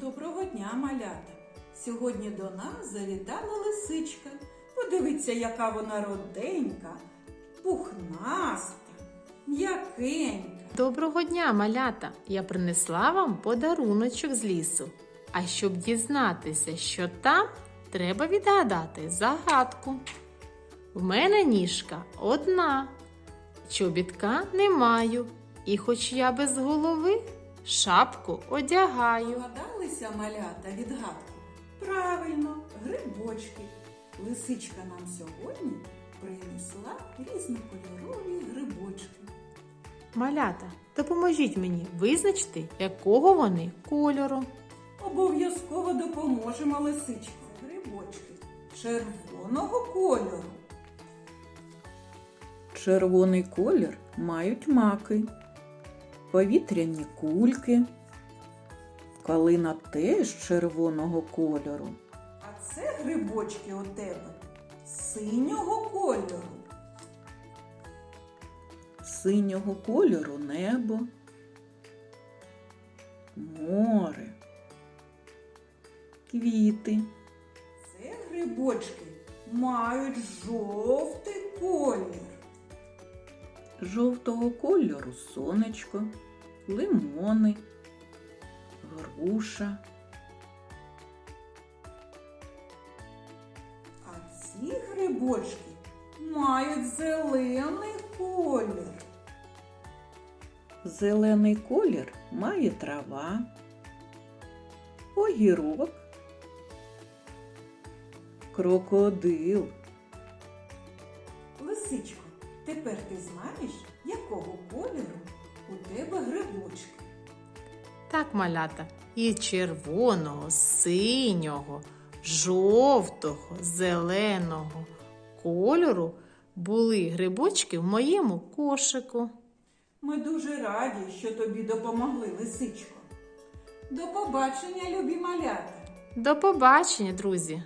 Доброго дня, малята! Сьогодні до нас завітала лисичка. Подивіться, яка вона роденька, пухнаста, м'якенька. Доброго дня, малята! Я принесла вам подаруночок з лісу. А щоб дізнатися, що там, треба відгадати загадку. В мене ніжка одна, чобітка не маю, і хоч я без голови, шапку одягаю. Догадалися малята відгадку? Правильно, грибочки. Лисичка нам сьогодні принесла різнокольорові грибочки. Малята, допоможіть мені визначити, якого вони кольору. Обов'язково допоможемо лисичці. Грибочки червоного кольору. Червоний колір мають маки, повітряні кульки. Калина теж червоного кольору. А це грибочки у тебе синього кольору. Синього кольору небо, море, квіти. Це грибочки мають жовтий колір. Жовтого кольору сонечко, лимони, груша. А ці грибочки мають зелений колір. Зелений колір має трава, огірок, крокодил. Лисичко, тепер ти знаєш, якого Так, малята, і червоного, синього, жовтого, зеленого кольору були грибочки в моєму кошику. Ми дуже раді, що тобі допомогли, лисичко. До побачення, любі малята! До побачення, друзі!